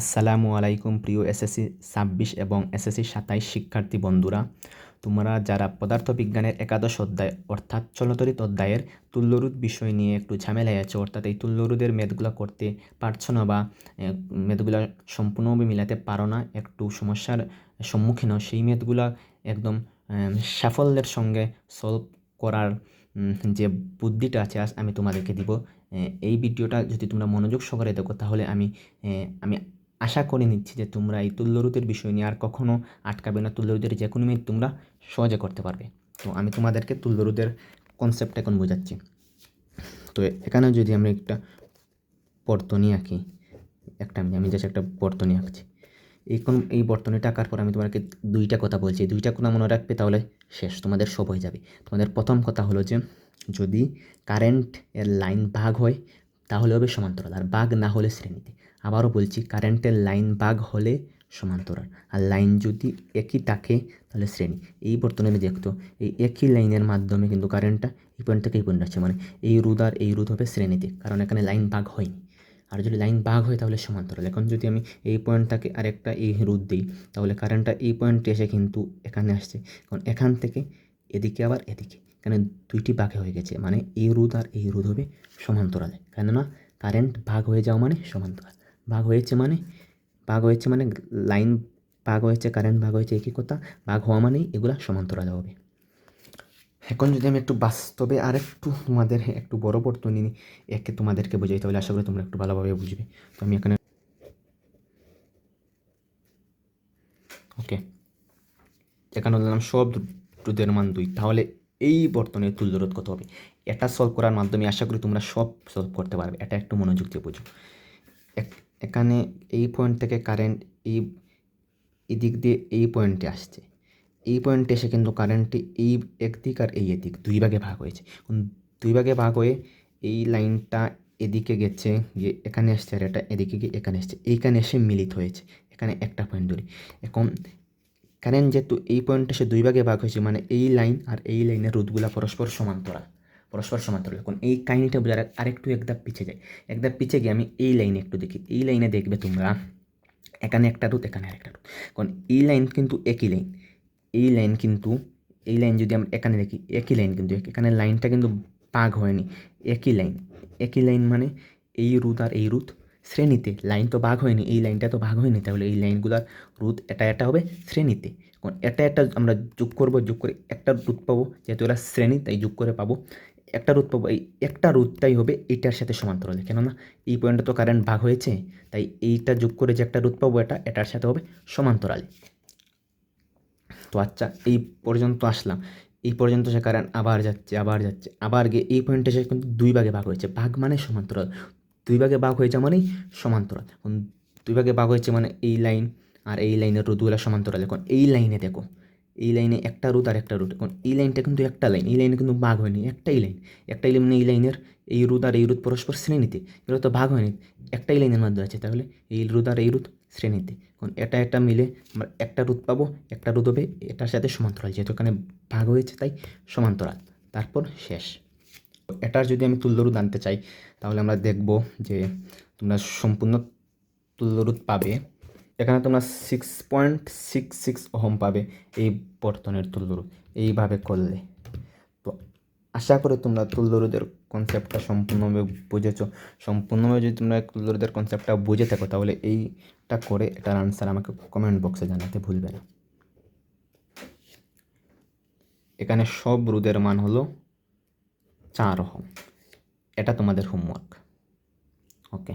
আসসালামু আলাইকুম প্রিয় এসএসসি ছাব্বিশ এবং এসএসসি সাতাইশ শিক্ষার্থী বন্ধুরা। তোমরা যারা পদার্থবিজ্ঞানের একাদশ অধ্যায় অর্থাৎ চলতরিত অধ্যায়ের তুল্যরুদ বিষয় নিয়ে একটু ঝামেলায় আছে, অর্থাৎ এই তুল্যরুদের মেদগুলো করতে পারছ না বা মেদগুলো সম্পূর্ণভাবে মিলাতে পারো না, একটু সমস্যার সম্মুখীন সেই মেদগুলো একদম সাফল্যের সঙ্গে সলভ করার যে বুদ্ধিটা আছে, আজ আমি তোমাদেরকে দিব। এই ভিডিওটা যদি তোমরা মনোযোগ সহকারে দেখো, তাহলে আমি আমি আশা করে নিচ্ছি যে তোমরা এই তুল্যরোধের বিষয় নিয়ে আর কখনও আটকাবে না। তুল্যরুদের যে কোনো মিনিট তোমরা সহজে করতে পারবে। তো আমি তোমাদেরকে তুল্যরুদের কনসেপ্ট এখন বোঝাচ্ছি। তো এখানে যদি আমরা একটা বর্তনী আঁকি, একটা আমি আমি জাস্ট একটা বর্তনী আঁকছি। এই কোন এই বর্তনীটা আঁকার পর আমি তোমাকে দুইটা কথা বলছি। দুইটা কথা মনে রাখবে তাহলে শেষ, তোমাদের সব হয়ে যাবে। তোমাদের প্রথম কথা হলো যে যদি কারেন্ট এর লাইন ভাগ হয় তাহলে হবে সমান্তরাল, আর বাঘ না হলে শ্রেণীতে। আবারও বলছি কারেন্টের লাইন বাঘ হলে সমান্তরাল, আর লাইন যদি একই থাকে, তাহলে শ্রেণি। এই বর্তমানে দেখতো, এই একই লাইনের মাধ্যমে কিন্তু কারেন্টটা এই পয়েন্ট থেকে এই পয়েন্ট আসছে। মানে এই রুদ আর এই রুদ হবে শ্রেণীতে, কারণ এখানে লাইন বাঘ হয়নি। আর যদি লাইন বাঘ হয়, তাহলে সমান্তরাল। এখন যদি আমি এই পয়েন্টটাকে আরেকটা এই রুদ দিই, তাহলে কারেন্টটা এই পয়েন্টে এসে কিন্তু এখানে আসছে। কারণ এখান থেকে এদিকে আবার এদিকে। এখানে দুইটি ভাগে হয়ে গেছে মানে এই রুদ আর এই রুদ হবে সমান্তরালে। কেননা কারেন্ট ভাগ হয়ে যাওয়া মানে সমান্তরাল। ভাগ হয়েছে মানে ভাগ হয়েছে মানে লাইন ভাগ হয়েছে কারেন্ট ভাগ হয়েছে একই কথা ভাগ হওয়া মানেই এগুলা সমান্তরাল হবে। এখন যদি আমি একটু বাস্তবে আর একটু তোমাদের, একটু বড় বর্তনী একে তোমাদেরকে বোঝাই, তাহলে আশা করি তোমরা একটু ভালোভাবে বুঝবে। তো আমি এখানে ওকে এখানে দিলাম সব রোধের মান দুই, তাহলে এই বর্তনের তুল্যরোধ কত হবে? এটা সলভ করার মাধ্যমে আশা করি তোমরা সব সলভ করতে পারবে। এটা একটু মনোযোগ দিয়ে বুঝো। এখানে এই পয়েন্ট থেকে কারেন্ট এই, এদিক দিয়ে এই পয়েন্টে আসছে। এই পয়েন্টে এসে কিন্তু কারেন্টটি এই একদিক আর এই এদিক দুই ভাগে ভাগ হয়েছে। দুই ভাগে ভাগ হয়ে এই লাইনটা এদিকে গেছে, গিয়ে এখানে আসছে আর এটা এদিকে গিয়ে এখানে এসছে এইখানে এসে মিলিত হয়েছে। এখানে একটা পয়েন্ট ধরি। এখন কারেন্ট যেহেতু এই পয়েন্টে সে দুই ভাগে ভাগ হয়েছে মানে এই লাইন আর এই লাইনের রোধগুলা পরস্পর সমান্তরাল পরস্পর সমান্তরাল। এখন এই কাহিনিটা বোঝার আরেকটু একদাপ পিছিয়ে যায় একদাপ পিছিয়ে গিয়ে আমি এই লাইনে একটু দেখি। এই লাইনে দেখবে তোমরা, এখানে একটা রুট এখানে আরেকটা রুট কারণ এই লাইন কিন্তু একই লাইন এই লাইন কিন্তু, এই লাইন যদি আমরা এখানে দেখি, একই লাইন কিন্তু এখানে লাইনটা কিন্তু ভাগ হয়নি। একই লাইন একই লাইন মানে এই রুট আর এই রুট শ্রেণীতে, লাইন তো ভাগ হয়নি, এই লাইনটা তো ভাগ হয়নি, তাহলে এই লাইনগুলোর রুট এটা এটা হবে শ্রেণীতে। কারণ এটা একটা আমরা যোগ করব, যোগ করে একটা রুট পাবো, যেহেতু এরা শ্রেণি, তাই যোগ করে পাবো। একটা রুট পাবো, এই একটা রুটটাই হবে এইটার সাথে সমান্তরালে, কেননা এই পয়েন্টে তো কারেন্ট ভাগ হয়েছে, তাই এইটা যোগ করে যে একটা রুট পাবো, এটা এটার সাথে হবে সমান্তরালে। তো আচ্ছা এই পর্যন্ত আসলাম। এই পর্যন্ত সে কারেন্ট আবার যাচ্ছে আবার যাচ্ছে, আবার গিয়ে এই পয়েন্টে সে কিন্তু দুই ভাগে ভাগ হয়েছে, ভাগ মানে সমান্তরাল। দুই ভাগে ভাগ হয়েছে মানেই সমান্তরাল। এখন দুই ভাগে ভাগ হয়েছে মানে এই লাইন আর এই লাইনের রুটগুলো সমান্তরাল। এখন এই লাইনে দেখো, এই লাইনে একটা রুট আর একটা রুট। এখন এই লাইনটা কিন্তু একটা লাইন, এই লাইনে কিন্তু ভাগ হয়নি, একটাই লাইন। একটাই লাইন মানে এই লাইনের এই রুট আর এই রুট পরস্পর শ্রেণীতে, এগুলো তো ভাগ হয়নি, একটাই লাইনের মধ্যে আছে। তাহলে এই রুট আর এই রুট শ্রেণীতে, এখন এটা একটা মিলে আমরা একটা রুট পাবো, একটা রুট হবে, এটার সাথে সমান্তরাল, যেহেতু এখানে ভাগ হয়েছে তাই সমান্তরাল। তারপর শেষ। এটার যদি আমি তুল্যরুদ আনতে চাই, তাহলে আমরা দেখব যে তোমরা সম্পূর্ণ তুল্যরুদ পাবে। এখানে তোমরা six point six six ohm পাবে এই বর্তনের তুল্যরুদ এইভাবে করলে। তো আশা করি তোমরা তুল্যরুদের কনসেপ্টটা সম্পূর্ণভাবে বুঝেছ। সম্পূর্ণভাবে যদি তোমরা তুল্যরুদের কনসেপ্টটা বুঝে থাকো, তাহলে এইটা করে এটার আনসার আমাকে কমেন্ট বক্সে জানাতে ভুলবে না। এখানে সব রুদের মান হলো চার ওহম। এটা তোমাদের হোমওয়ার্ক ওকে